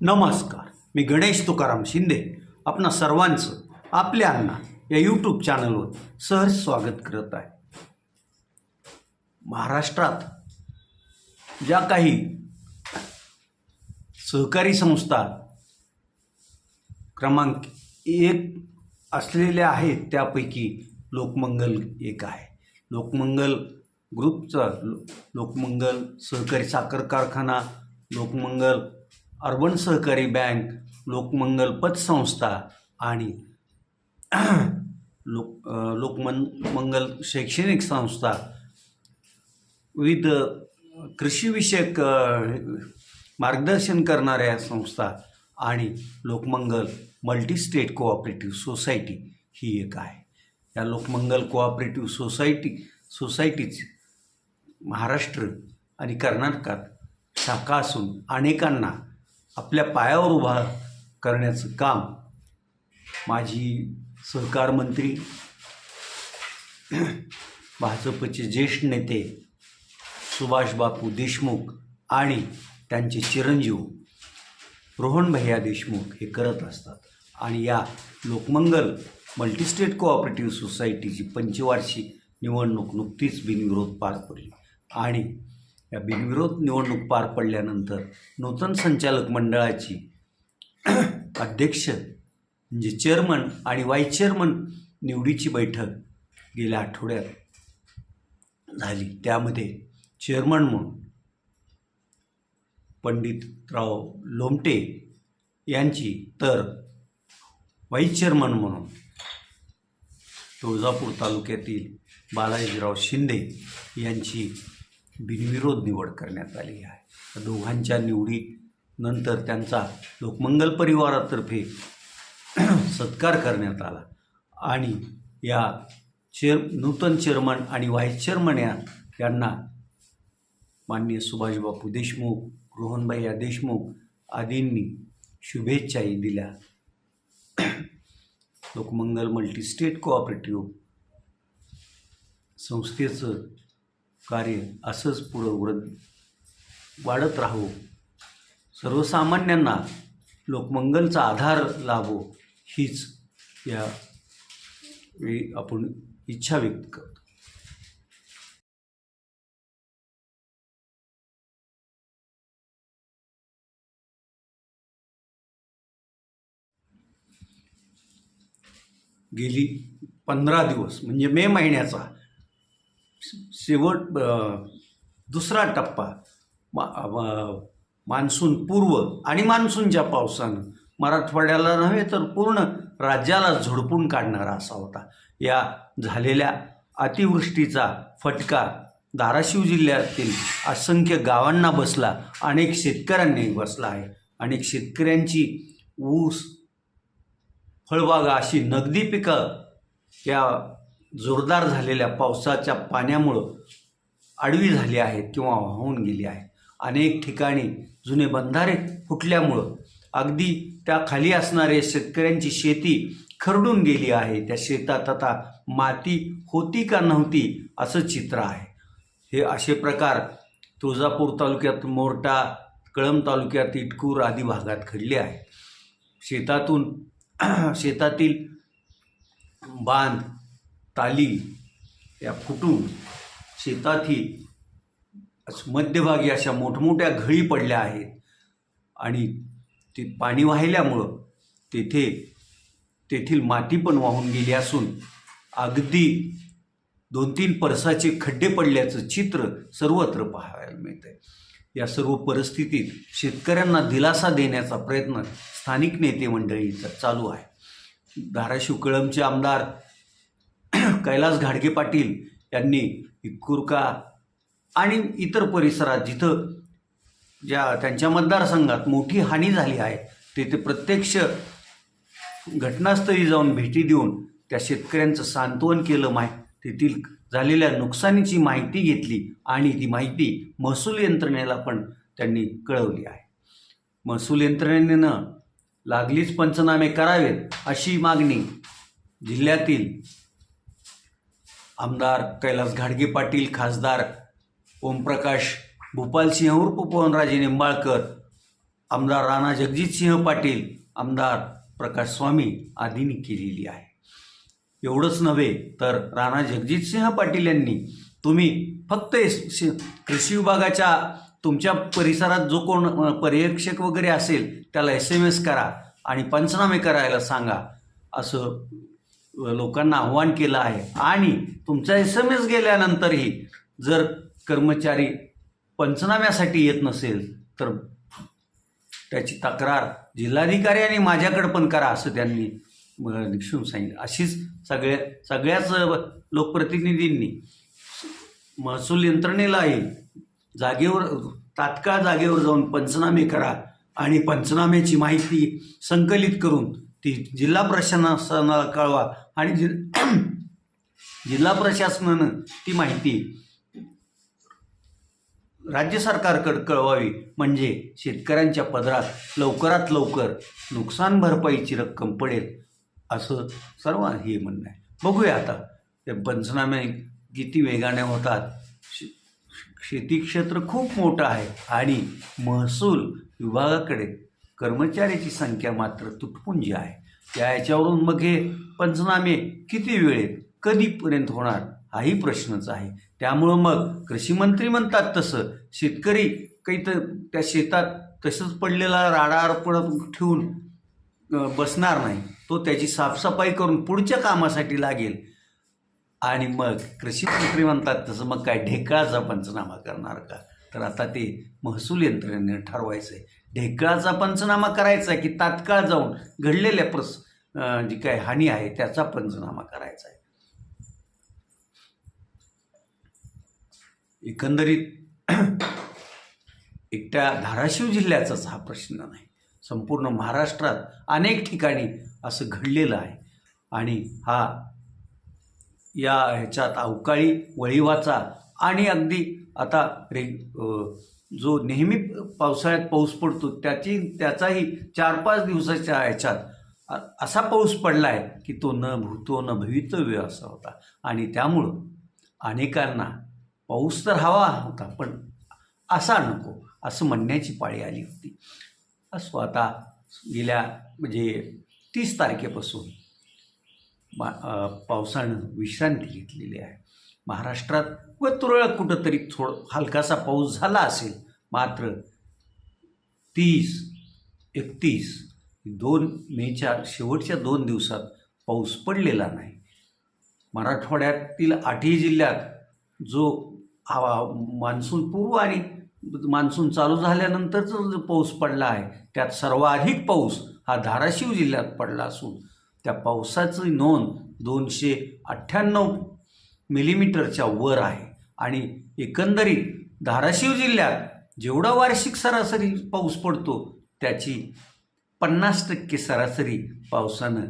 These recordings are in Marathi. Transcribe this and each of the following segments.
नमस्कार. मी गणेश तुकाराम शिंदे. आपणा सर्वांचं आपल्या अण्णा या यूट्यूब चॅनलवर सहज स्वागत करत आहे. महाराष्ट्रात ज्या काही सहकारी संस्था क्रमांक एक असलेल्या आहेत त्यापैकी लोकमंगल एक आहे. लोकमंगल ग्रुपचा लो लोकमंगल सहकारी साखर कारखाना लोकमंगल अर्बन सहकारी बँक लोकमंगल पतसंस्था आणि लोक लोकमन मंगल शैक्षणिक संस्था विविध कृषीविषयक मार्गदर्शन करणाऱ्या संस्था आणि Lokmangal multi state cooperative society ही एक आहे. या लोकमंगल कोऑपरेटिव्ह सोसायटी सोसायटीच महाराष्ट्र आणि कर्नाटकात शाखा असून अनेकांना आपल्या पायावर उभा करण्याचं काम माझी सहकार मंत्री भाजपचे ज्येष्ठ नेते सुभाषबापू देशमुख आणि त्यांचे चिरंजीव रोहन भैया देशमुख हे करत असतात. आणि या लोकमंगल मल्टीस्टेट कोऑपरेटिव्ह सोसायटीची पंचवार्षिक निवडणूक नुकतीच बिनविरोध पार पडली. आणि या बिनविरोध निवडणूक पार पडल्यानंतर नूतन संचालक मंडळाची अध्यक्ष म्हणजे चेअरमन आणि व्हाईस चेअरमन निवडीची बैठक गेल्या आठवड्यात झाली. त्यामध्ये चेअरमन म्हणून पंडितराव लोमटे यांची तर व्हाईस चेअरमन म्हणून तुळजापूर तालुक्यातील बालाजीराव शिंदे यांची बिनविरोध निवड करण्यात आली आहे. या दोघांच्या निवडीनंतर त्यांचा लोकमंगल परिवारातर्फे सत्कार करण्यात आला. आणि या चेअर नूतन चेअरमन आणि व्हाईस चेअरमन या यांना माननीय सुभाषबापू देशमुख रोहनभैया देशमुख आदींनी शुभेच्छाही दिल्या. लोकमंगल मल्टी स्टेट कोऑपरेटिव्ह संस्थेचं कार्य असंच पुढं उघडत वाढत राहो. सर्वसामान्यांना लोकमंगलचा आधार लाभो हीच या वेळी आपण इच्छा व्यक्त करतो. गेली पंधरा दिवस म्हणजे मे महिन्याचा शेवट दुसरा टप्पा मा मान्सून पूर्व आणि मान्सूनच्या पावसानं. मराठवाड्याला नव्हे तर पूर्ण राज्याला झोडपून काढणारा असा होता. या झालेल्या अतिवृष्टीचा फटका धाराशिव जिल्ह्यातील असंख्य गावांना बसला अनेक शेतकऱ्यांनी बसला आहे. अनेक शेतकऱ्यांची ऊस फळबागा अशी नगदी पिकं या जोरदार झालेल्या पावसाच्या पाण्यामुळं आडवी झाली आहेत किंवा वाहून गेली आहे. अनेक ठिकाणी जुने बंधारे फुटल्यामुळं अगदी त्या खाली असणाऱ्या शेतकऱ्यांची शेती खरडून गेली आहे. त्या शेतात आता माती होती का नव्हती असं चित्र आहे. हे असे प्रकार तुळजापूर तालुक्यात मोर्टा कळंब तालुक्यात इटकूर आदी भागात घडले आहे शेतातून शेतातील बांध ताली या फुटून शेतातही मध्यभागी अशा मोठमोठ्या घळी पडल्या आहेत आणि ते पाणी वाहिल्यामुळं तेथे तेथील माती पण वाहून गेली असून अगदी दोन तीन परसाचे खड्डे पडल्याचं चित्र सर्वत्र पाहायला मिळतंय. या सर्व परिस्थितीत शेतकऱ्यांना दिलासा देण्याचा प्रयत्न स्थानिक नेते मंडळीचा चालू आहे. धाराशिव कळमचे आमदार कैलास घाडगे पाटील यांनी इकुरका आणि इतर परिसरात जिथं ज्या त्यांच्या मतदारसंघात मोठी हानी झाली आहे तेथे प्रत्यक्ष घटनास्थळी जाऊन भेटी देऊन त्या शेतकऱ्यांचं सांत्वन केलं माहि तेथील झालेल्या नुकसानीची माहिती घेतली आणि ती माहिती महसूल यंत्रणेला पण त्यांनी कळवली आहे. महसूल यंत्रणेनं लागलीच पंचनामे करावेत अशी मागणी जिल्ह्यातील आमदार कैलास घाडगे पाटील खासदार ओमप्रकाश भूपालसिंह उर्फ पवनराजे निंबाळकर आमदार राणा जगजितसिंह पाटील आमदार प्रकाश स्वामी आदींनी केलेली आहे. एवढंच नव्हे तर राणा जगजितसिंह पाटील यांनी तुम्ही फक्त कृषी विभागाच्या तुमच्या परिसरात जो कोण पर्यवेक्षक वगैरे असेल त्याला एस एम एस करा आणि पंचनामे करायला सांगा असं लोकांना आव्हान केलं आहे. आणि तुमचा एस एम एस गेल्यानंतरही जर कर्मचारी पंचनाम्यासाठी येत नसेल तर त्याची तक्रार जिल्हाधिकारी आणि माझ्याकडे पण करा असं त्यांनी निक्षून सांगितलं. अशीच सगळ्या सगळ्याच लोकप्रतिनिधींनी महसूल यंत्रणेलाही जागेवर तात्काळ जागेवर जाऊन पंचनामे करा आणि पंचनाम्याची माहिती संकलित करून ती जिल्हा प्रशासनाला कळवा आणि जि जिल्हा प्रशासनानं ती माहिती राज्य सरकारकडे कळवावी. म्हणजे शेतकऱ्यांच्या पदरात लवकरात लवकर नुकसान भरपाईची रक्कम पडेल असं सर्व हे म्हणणं आहे. बघूया आता. ते पंचनामे किती वेगाने होतात. शे- शेती क्षेत्र खूप मोठं आहे. आणि महसूल विभागाकडे कर्मचाऱ्याची संख्या मात्र तुटपुंजी आहे. त्या याच्यावरून मग हे पंचनामे किती वेळेत कधीपर्यंत होणार? हाही प्रश्नच आहे. त्यामुळं मग कृषीमंत्री म्हणतात तसं. शेतकरी काही तर त्या शेतात तसंच पडलेला राडार पडत ठेवून बसणार नाही. तो त्याची साफसफाई करून पुढच्या कामासाठी लागेल. आणि मग कृषी मंत्री म्हणतात तसं मग काय ढेकळाचा पंचनामा करणार का? तर आता ते महसूल यंत्रणेने ठरवायचं आहे ढेकळाचा पंचनामा करायचा आहे की तात्काळ जाऊन घडलेल्या प्रस जी काय हानी आहे त्याचा पंचनामा करायचा आहे. एकंदरीत एकट्या धाराशिव जिल्ह्याचाच हा प्रश्न नाही. संपूर्ण महाराष्ट्रात अनेक ठिकाणी असं घडलेलं आहे. आणि हा या ह्याच्यात अवकाळी वळीवाचा आणि अगदी आता रे जो नेहमी पावसाळ्यात पाऊस पडतो त्याची त्याचाही चार पाच दिवसाच्या ह्याच्यात असा पाऊस पडला आहे की तो न भूतो न भवितव्य असा होता. आणि त्यामुळं अनेकांना पाऊस तर हवा होता पण असा नको असं म्हणण्याची पाळी आली होती. असो आता गेल्या म्हणजे तीस तारखेपासून मा पावसानं विश्रांती घेतलेली आहे. महाराष्ट्रात व तुरळक कुठंतरी थोडं हलकासा पाऊस झाला असेल मात्र तीस एकतीस दोन मेच्या शेवटच्या दोन दिवसात पाऊस पडलेला नाही. मराठवाड्यातील आठही जिल्ह्यात जो हवा मान्सून पूर्व आणि मान्सून चालू झाल्यानंतरचा जो पाऊस पडला आहे त्यात सर्वाधिक पाऊस हा धाराशिव जिल्ह्यात पडला असून त्या पावसाची नोंद दोनशे अठ्ठ्याण्णव मिलीमीटरच्या वर आहे. आणि एकंदरीत धाराशिव जिल्ह्यात जेवढा वार्षिक सरासरी पाऊस पडतो त्याची पन्नास टक्के सरासरी पावसानं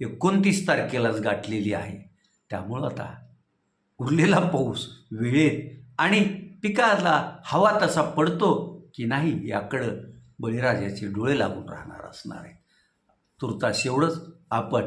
एकोणतीस तारखेलाच गाठलेली आहे. त्यामुळं आता उरलेला पाऊस वेळेत आणि पिकाला हवा तसा पडतो की नाही याकडं बळीराजाचे डोळे लागून राहणार असणार आहे. तुर्तास एवढंच. आपण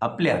आपल्या